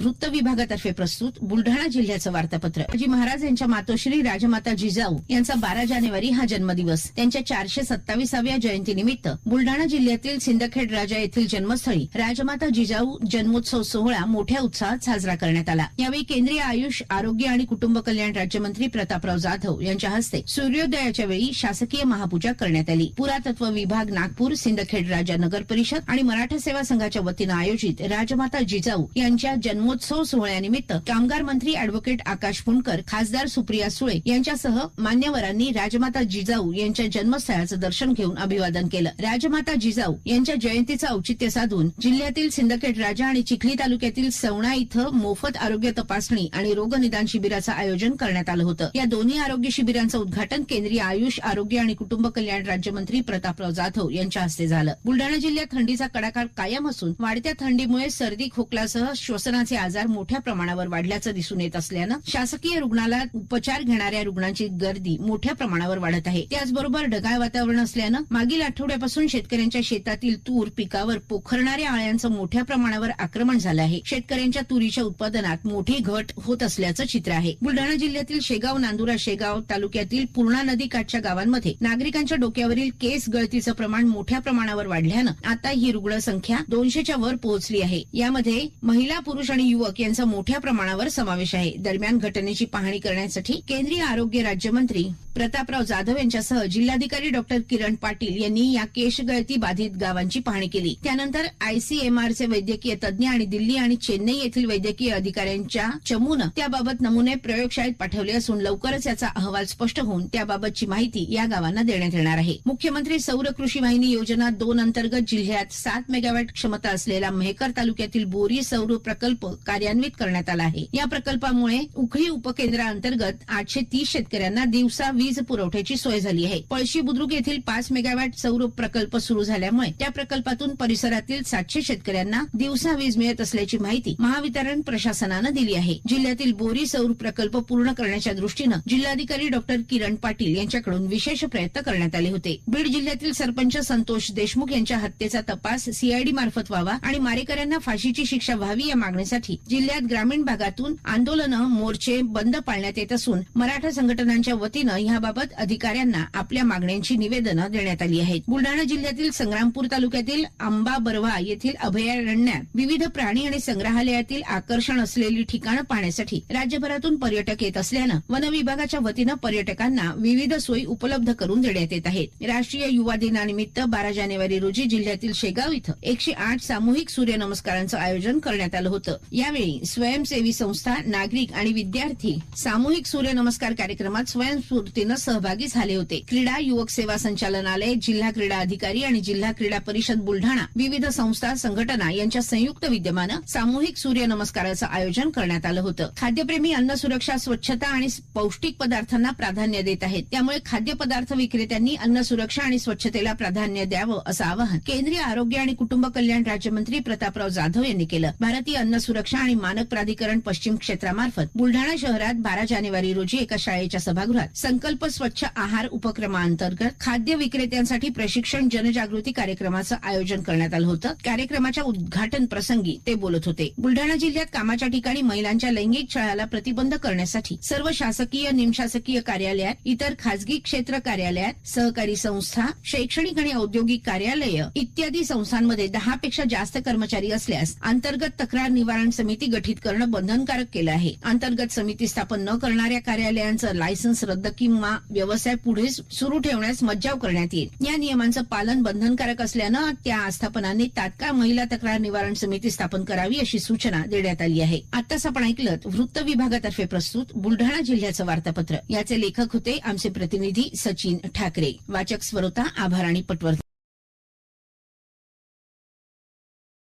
वृत्त विभागातर्फे प्रस्तुत बुलढाणा जिल्ह्याचं वार्तापत्र. जी महाराज यांच्या मातोश्री राजमाता जिजाऊ यांचा बारा जानेवारी हा जन्मदिवस. त्यांच्या चारशे सत्तावीसाव्या जयंतीनिमित्त बुलढाणा जिल्ह्यातील सिंदखेड राजा येथील जन्मस्थळी राजमाता जिजाऊ जन्मोत्सव सोहळा मोठ्या उत्साहात साजरा करण्यात आला. यावेळी केंद्रीय आयुष आरोग्य आणि कुटुंब कल्याण राज्यमंत्री प्रतापराव जाधव यांच्या हस्ते सूर्योदयाच्या वेळी शासकीय महापूजा करण्यात आली. पुरातत्व विभाग नागपूर सिंदखेड राजा नगर परिषद आणि मराठा सेवा संघाच्या वतीनं आयोजित राजमाता जिजाऊ यांच्या जन्म ग्रामोत्सव सोहळ्यानिमित्त कामगार मंत्री अॅडव्होकेट आकाश फुंडकर खासदार सुप्रिया सुळे यांच्यासह मान्यवरांनी राजमाता जिजाऊ यांच्या जन्मस्थळाचं दर्शन घेऊन अभिवादन केलं. राजमाता जिजाऊ यांच्या जयंतीचं औचित्य साधून जिल्ह्यातील सिंदखेड राजा आणि चिखली तालुक्यातील सवणा इथं मोफत आरोग्य तपासणी आणि रोगनिदान शिबिराचं आयोजन करण्यात आलं होतं. या दोन्ही आरोग्य शिबिरांचं उद्घाटन केंद्रीय आयुष आरोग्य आणि कुटुंब कल्याण राज्यमंत्री प्रतापराव जाधव यांच्या हस्ते झालं. बुलढाणा जिल्ह्यात थंडीचा कडाका कायम असून वाढत्या थंडीमुळे सर्दी खोकलासह श्वसनाचे आजार मोठ्या प्रमाणावर वाढल्याचं दिसून येत असल्यानं शासकीय रुग्णालयात उपचार घेणाऱ्या रुग्णांची गर्दी मोठ्या प्रमाणावर वाढत आहे. त्याचबरोबर ढगाळ वातावरण असल्यानं मागील आठवड्यापासून शेतकऱ्यांच्या शेतातील तूर पिकावर पोखरणाऱ्या आळ्यांचं मोठ्या प्रमाणावर आक्रमण झालं आहे. शेतकऱ्यांच्या तुरीच्या उत्पादनात मोठी घट होत असल्याचं चित्र आहे. बुलढाणा जिल्ह्यातील शेगाव नांदुरा शेगाव तालुक्यातील पूर्णा नदी काठच्या गावांमध्ये नागरिकांच्या डोक्यावरील केस गळतीचं प्रमाण मोठ्या प्रमाणावर वाढल्यानं आता ही रुग्णसंख्या दोनशेच्या वर पोहोचली आहे. यामध्ये महिला पुरुष आणि युवक यांचा मोठ्या प्रमाणावर समावेश आहे. दरम्यान घटनेची पाहणी करण्यासाठी केंद्रीय आरोग्य राज्यमंत्री प्रतापराव जाधव यांच्यासह जिल्हाधिकारी डॉक्टर किरण पाटील यांनी या केशगळती बाधित गावांची पाहणी केली. त्यानंतर आयसीएमआरचे वैद्यकीय तज्ज्ञ आणि दिल्ली आणि चेन्नई येथील वैद्यकीय अधिकाऱ्यांच्या चमूनं त्याबाबत नमुने प्रयोगशाळेत पाठवले असून लवकरच याचा अहवाल स्पष्ट होऊन त्याबाबतची माहिती या गावांना देण्यात येणार आहे. मुख्यमंत्री सौर कृषी वाहिनी योजना दोन अंतर्गत जिल्ह्यात सात मेगावॅट क्षमता असलेला मेहकर तालुक्यातील बोरी सौर प्रकल्प कार्यान्वित करण्यात आला आहे. या प्रकल्पामुळे उखळी उपकेंद्राअंतर्गत आठशे तीस शेतकऱ्यांना दिवसा वीज पुरवठ्याची सोय झाली आहे. पळशी बुद्रुक येथील पाच मेगावॅट सौर प्रकल्प सुरू झाल्यामुळे त्या प्रकल्पातून परिसरातील सातशे शेतकऱ्यांना दिवसा वीज मिळत असल्याची माहिती महावितरण प्रशासनानं दिली आहे. जिल्ह्यातील बोरी सौर प्रकल्प पूर्ण करण्याच्या दृष्टीनं जिल्हाधिकारी डॉक्टर किरण पाटील यांच्याकडून विशेष प्रयत्न करण्यात आले होते. बीड जिल्ह्यातील सरपंच संतोष देशमुख यांच्या हत्येचा तपास सीआयडी मार्फत व्हावा आणि मारेकऱ्यांना फाशीची शिक्षा व्हावी या मागणीसाठी जिल्ह्यात ग्रामीण भागातून आंदोलनं मोर्चे बंद पाळण्यात येत असून मराठा संघटनांच्या वतीनं याबाबत अधिकाऱ्यांना आपल्या मागण्यांची निवेदनं देण्यात आली आहेत. बुलडाणा जिल्ह्यातील संग्रामपूर तालुक्यातील आंबा बरवा येथील अभयारण्यात विविध प्राणी आणि संग्रहालयातील आकर्षण असलेली ठिकाणं पाहण्यासाठी राज्यभरातून पर्यटक येत असल्यानं वन विभागाच्या वतीनं पर्यटकांना विविध सोयी उपलब्ध करून देण्यात येत आहेत. राष्ट्रीय युवा दिनानिमित्त बारा जानेवारी रोजी जिल्ह्यातील शेगाव इथं एकशे आठ सामूहिक सूर्यनमस्कारांचं आयोजन करण्यात आलं होतं. यावेळी स्वयंसेवी संस्था नागरिक आणि विद्यार्थी सामूहिक सूर्यनमस्कार कार्यक्रमात स्वयंस्फूर्ती वतीनं सहभागी झाले होते. क्रीडा युवक सेवा संचालनालय जिल्हा क्रीडा अधिकारी आणि जिल्हा क्रीडा परिषद बुलढाणा विविध संस्था संघटना यांच्या संयुक्त विद्यमानं सामूहिक सूर्यनमस्काराचं आयोजन करण्यात आलं होतं. खाद्यप्रेमी अन्न सुरक्षा स्वच्छता आणि पौष्टिक पदार्थांना प्राधान्य देत आहेत. त्यामुळे खाद्यपदार्थ विक्रेत्यांनी अन्न सुरक्षा आणि स्वच्छतेला प्राधान्य द्यावं असं आवाहन केंद्रीय आरोग्य आणि कुटुंब कल्याण राज्यमंत्री प्रतापराव जाधव यांनी केलं. भारतीय अन्न सुरक्षा आणि मानक प्राधिकरण पश्चिम क्षेत्रामार्फत बुलढाणा शहरात बारा जानेवारी रोजी एका शाळेच्या सभागृहात संकल्प स्वच्छ आहार उपक्रमाअंतर्गत खाद्य विक्रेत्यांसाठी प्रशिक्षण जनजागृती कार्यक्रमाचं आयोजन करण्यात आलं होतं. कार्यक्रमाच्या उद्घाटन प्रसंगी ते बोलत होते. बुलढाणा जिल्ह्यात कामाच्या ठिकाणी महिलांच्या लैंगिक छळाला प्रतिबंध करण्यासाठी सर्व शासकीय निमशासकीय कार्यालयात इतर खासगी क्षेत्र कार्यालयात सहकारी संस्था शैक्षणिक आणि औद्योगिक कार्यालय इत्यादी संस्थांमध्ये दहा पेक्षा जास्त कर्मचारी असल्यास अंतर्गत तक्रार निवारण समिती गठीत करणं बंधनकारक केलं आहे. अंतर्गत समिती स्थापन न करणाऱ्या कार्यालयांचं लायसन्स रद्द किंवा व्यवसाय पुढे सुरू ठेवण्यास मज्जाव करण्यात येईल. या नियमांचं पालन बंधनकारक असल्यानं त्या आस्थापनांनी तात्काळ महिला तक्रार निवारण समिती स्थापन करावी अशी सूचना देण्यात आली आहे. आताच आपण ऐकलं वृत्त विभागातर्फे प्रस्तुत बुलढाणा जिल्ह्याचं वार्तापत्र. याचे लेखक होते आमचे प्रतिनिधी सचिन ठाकरे. वाचक स्वरोता आभार आणि पटवर्धन.